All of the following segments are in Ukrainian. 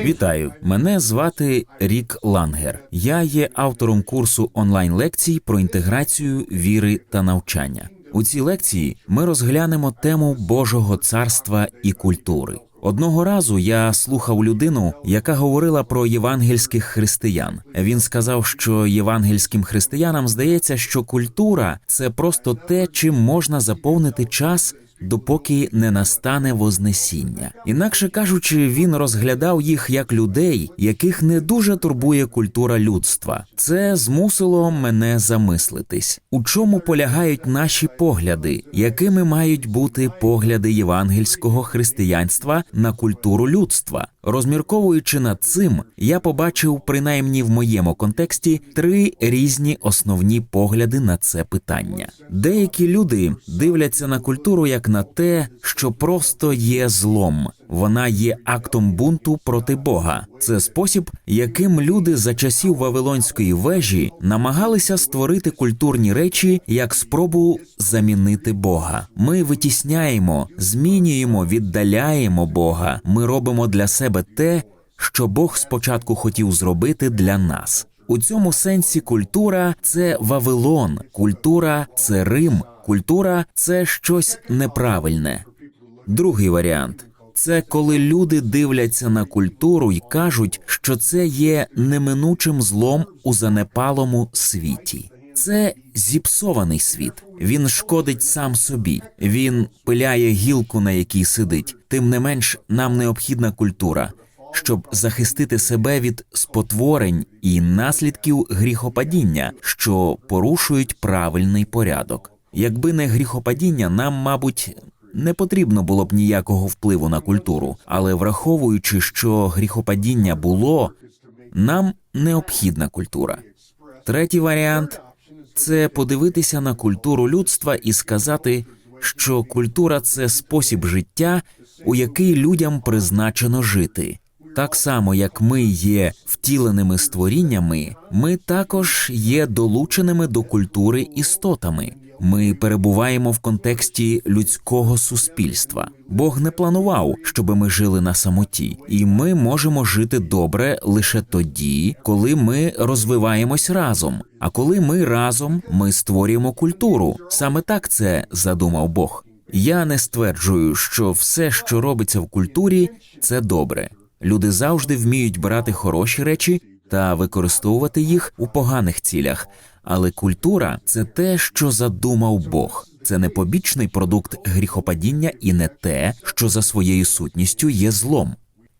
Вітаю, мене звати Рік Лангер. Я є автором курсу онлайн лекцій про інтеграцію віри та навчання. У цій лекції ми розглянемо тему Божого царства і культури. Одного разу я слухав людину, яка говорила про євангельських християн. Він сказав, що євангельським християнам здається, що культура це просто те, чим можна заповнити час допоки не настане Вознесіння. Інакше кажучи, він розглядав їх як людей, яких не дуже турбує культура людства. Це змусило мене замислитись, у чому полягають наші погляди, якими мають бути погляди євангельського християнства на культуру людства. Розмірковуючи над цим, я побачив, принаймні в моєму контексті, три різні основні погляди на це питання. Деякі люди дивляться на культуру як на те, що просто є злом. Вона є актом бунту проти Бога. Це спосіб, яким люди за часів Вавилонської вежі намагалися створити культурні речі як спробу замінити Бога. Ми витісняємо, змінюємо, віддаляємо Бога. Ми робимо для себе те, що Бог спочатку хотів зробити для нас. У цьому сенсі культура це Вавилон, культура це Рим, культура це щось неправильне. Другий варіант це коли люди дивляться на культуру і кажуть, що це є неминучим злом у занепалому світі. Це зіпсований світ. Він шкодить сам собі. Він пиляє гілку, на якій сидить. Тим не менш, нам необхідна культура, щоб захистити себе від спотворень і наслідків гріхопадіння, що порушують правильний порядок. Якби не гріхопадіння, нам, мабуть, не потрібно було б ніякого впливу на культуру, але враховуючи, що гріхопадіння було, нам необхідна культура. Третій варіант це подивитися на культуру людства і сказати, що культура це спосіб життя, у який людям призначено жити. Так само, як ми є втіленими створіннями, ми також є долученими до культури істотами. Ми перебуваємо в контексті людського суспільства. Бог не планував, щоб ми жили на самоті, і ми можемо жити добре лише тоді, коли ми розвиваємось разом. А коли ми разом, ми створюємо культуру. Саме так це задумав Бог. Я не стверджую, що все, що робиться в культурі, це добре. Люди завжди вміють брати хороші речі та використовувати їх у поганих цілях. Але культура це те, що задумав Бог. Це не побічний продукт гріхопадіння і не те, що за своєю сутністю є злом.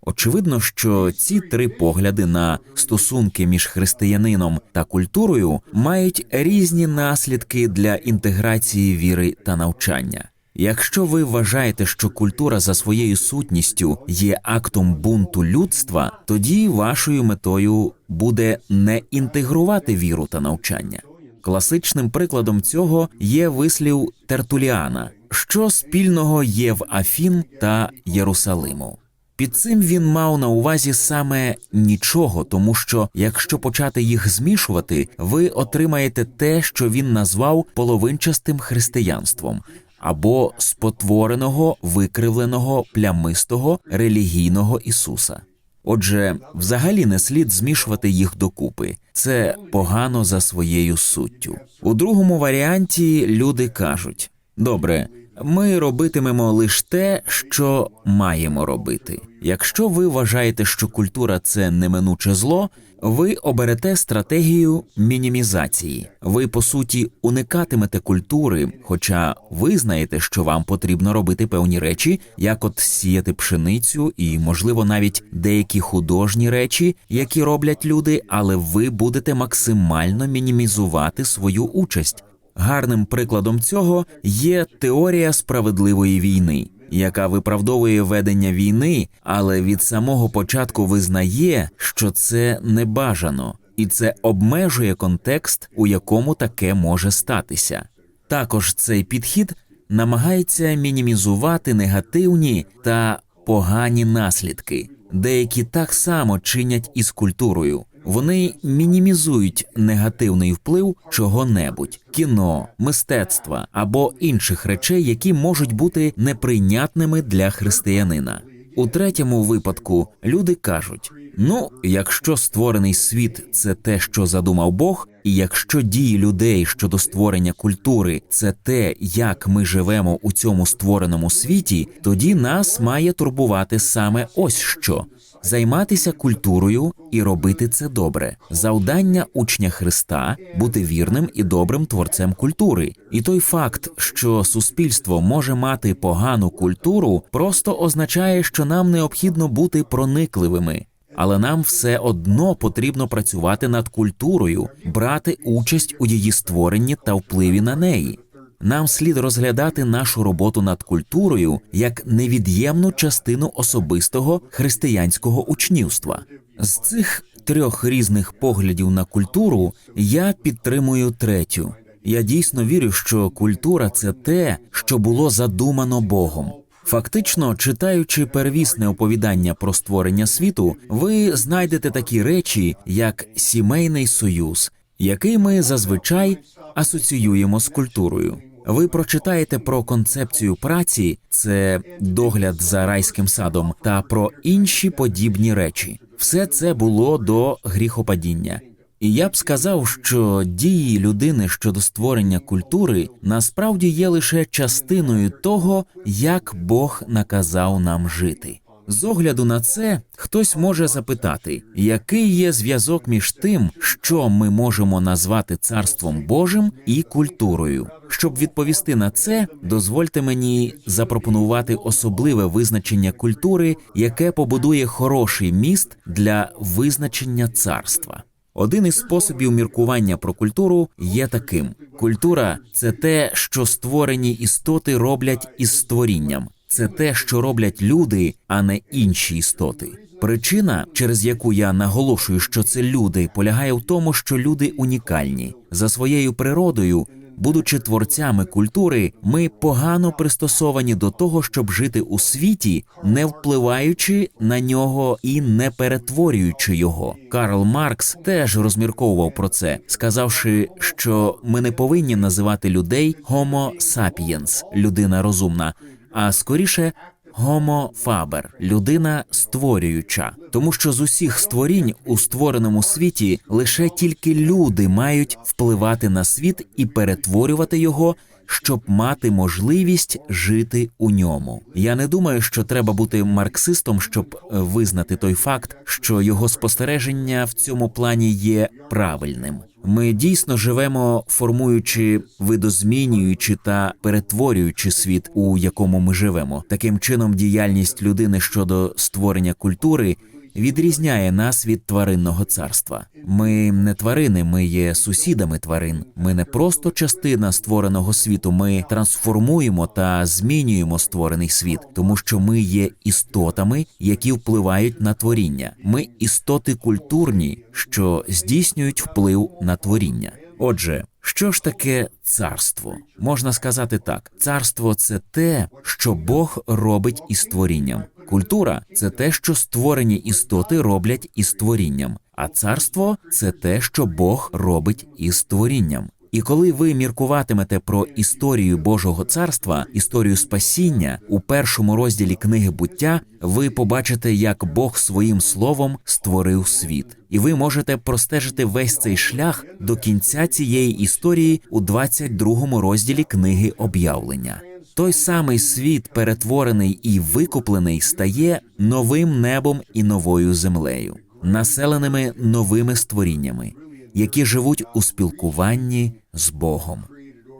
Очевидно, що ці три погляди на стосунки між християнином та культурою мають різні наслідки для інтеграції віри та навчання. Якщо ви вважаєте, що культура за своєю сутністю є актом бунту людства, тоді вашою метою буде не інтегрувати віру та навчання. Класичним прикладом цього є вислів Тертуліана, що спільного є в Афін та Єрусалиму. Під цим він мав на увазі саме нічого, тому що якщо почати їх змішувати, ви отримаєте те, що він назвав половинчастим християнством, або спотвореного, викривленого, плямистого релігійного Ісуса. Отже, взагалі не слід змішувати їх докупи. Це погано за своєю суттю. У другому варіанті люди кажуть: добре, ми робитимемо лише те, що маємо робити. Якщо ви вважаєте, що культура це неминуче зло, ви оберете стратегію мінімізації. Ви по суті уникатимете культури, хоча ви знаєте, що вам потрібно робити певні речі, як от сіяти пшеницю, і, можливо, навіть деякі художні речі, які роблять люди, але ви будете максимально мінімізувати свою участь. Гарним прикладом цього є теорія справедливої війни, яка виправдовує ведення війни, але від самого початку визнає, що це не бажано, і це обмежує контекст, у якому таке може статися. Також цей підхід намагається мінімізувати негативні та погані наслідки, деякі так само чинять із культурою. Вони мінімізують негативний вплив чого-небудь кіно, мистецтва або інших речей, які можуть бути неприйнятними для християнина. У третьому випадку люди кажуть: ну, якщо створений світ це те, що задумав Бог, і якщо дії людей щодо створення культури це те, як ми живемо у цьому створеному світі, тоді нас має турбувати саме ось що. Займатися культурою і робити це добре. Завдання учня Христа бути вірним і добрим творцем культури. І той факт, що суспільство може мати погану культуру, просто означає, що нам необхідно бути проникливими. Але нам все одно потрібно працювати над культурою, брати участь у її створенні та впливі на неї. Нам слід розглядати нашу роботу над культурою як невід'ємну частину особистого християнського учнівства. З цих трьох різних поглядів на культуру я підтримую третю. Я дійсно вірю, що культура це те, що було задумано Богом. Фактично, читаючи первісне оповідання про створення світу, ви знайдете такі речі, як сімейний союз, який ми зазвичай асоціюємо з культурою. Ви прочитаєте про концепцію праці, це догляд за райським садом, та про інші подібні речі. Все це було до гріхопадіння. І я б сказав, що дії людини щодо створення культури насправді є лише частиною того, як Бог наказав нам жити. З огляду на це хтось може запитати, який є зв'язок між тим, що ми можемо назвати царством Божим і культурою. Щоб відповісти на це, дозвольте мені запропонувати особливе визначення культури, яке побудує хороший міст для визначення царства. Один із способів міркування про культуру є таким: культура це те, що створені істоти роблять із створінням. Це те, що роблять люди, а не інші істоти. Причина, через яку я наголошую, що це люди, полягає в тому, що люди унікальні за своєю природою. Будучи творцями культури, ми погано пристосовані до того, щоб жити у світі, не впливаючи на нього і не перетворюючи його. Карл Маркс теж розмірковував про це, сказавши, що ми не повинні називати людей Homo sapiens – людина розумна, а скоріше гомофабер – людина створююча, тому що з усіх створінь у створеному світі лише тільки люди мають впливати на світ і перетворювати його. Щоб мати можливість жити у ньому, я не думаю, що треба бути марксистом, щоб визнати той факт, що його спостереження в цьому плані є правильним. Ми дійсно живемо, формуючи, видозмінюючи та перетворюючи світ, у якому ми живемо. Таким чином, діяльність людини щодо створення культури відрізняє нас від тваринного царства. Ми не тварини, ми є сусідами тварин. Ми не просто частина створеного світу. Ми трансформуємо та змінюємо створений світ, тому що ми є істотами, які впливають на творіння. Ми істоти культурні, що здійснюють вплив на творіння. Отже, що ж таке царство? Можна сказати так: царство це те, що Бог робить із творінням. Культура це те, що створені істоти роблять із творінням, а царство це те, що Бог робить із творінням. І коли ви міркуватимете про історію Божого царства, історію спасіння у першому розділі книги буття, ви побачите, як Бог своїм словом створив світ, і ви можете простежити весь цей шлях до кінця цієї історії у 22 розділі книги об'явлення. Той самий світ, перетворений і викуплений, стає новим небом і новою землею, населеними новими створіннями, які живуть у спілкуванні з Богом.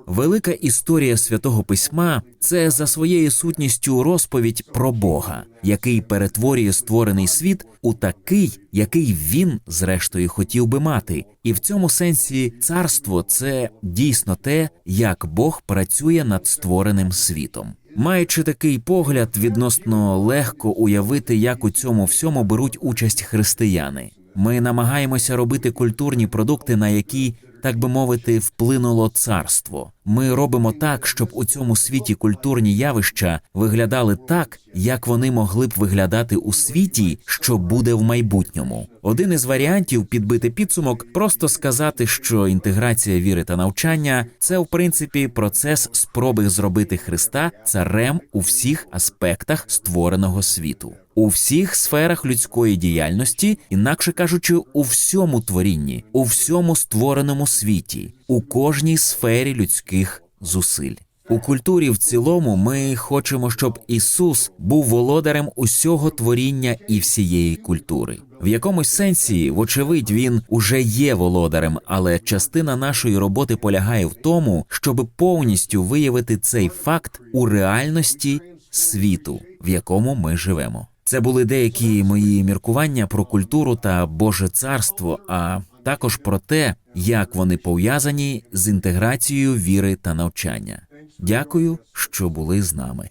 Велика історія святого письма це за своєю сутністю розповідь про Бога, який перетворює створений світ у такий, який він, зрештою, хотів би мати, і в цьому сенсі царство це дійсно те, як Бог працює над створеним світом. Маючи такий погляд, відносно легко уявити, як у цьому всьому беруть участь християни. Ми намагаємося робити культурні продукти, на які так би мовити, вплинуло царство. Ми робимо так, щоб у цьому світі культурні явища виглядали так, як вони могли б виглядати у світі, що буде в майбутньому. Один із варіантів підбити підсумок, просто сказати, що інтеграція віри та навчання це в принципі процес спроби зробити Христа царем у всіх аспектах створеного світу. У всіх сферах людської діяльності, інакше кажучи, у всьому творінні, у всьому створеному світі, у кожній сфері людських зусиль. У культурі в цілому ми хочемо, щоб Ісус був володарем усього творіння і всієї культури. В якомусь сенсі, вочевидь, він уже є володарем, але частина нашої роботи полягає в тому, щоб повністю виявити цей факт у реальності світу, в якому ми живемо. Це були деякі мої міркування про культуру та Боже царство, а також про те, як вони пов'язані з інтеграцією віри та навчання. Дякую, що були з нами.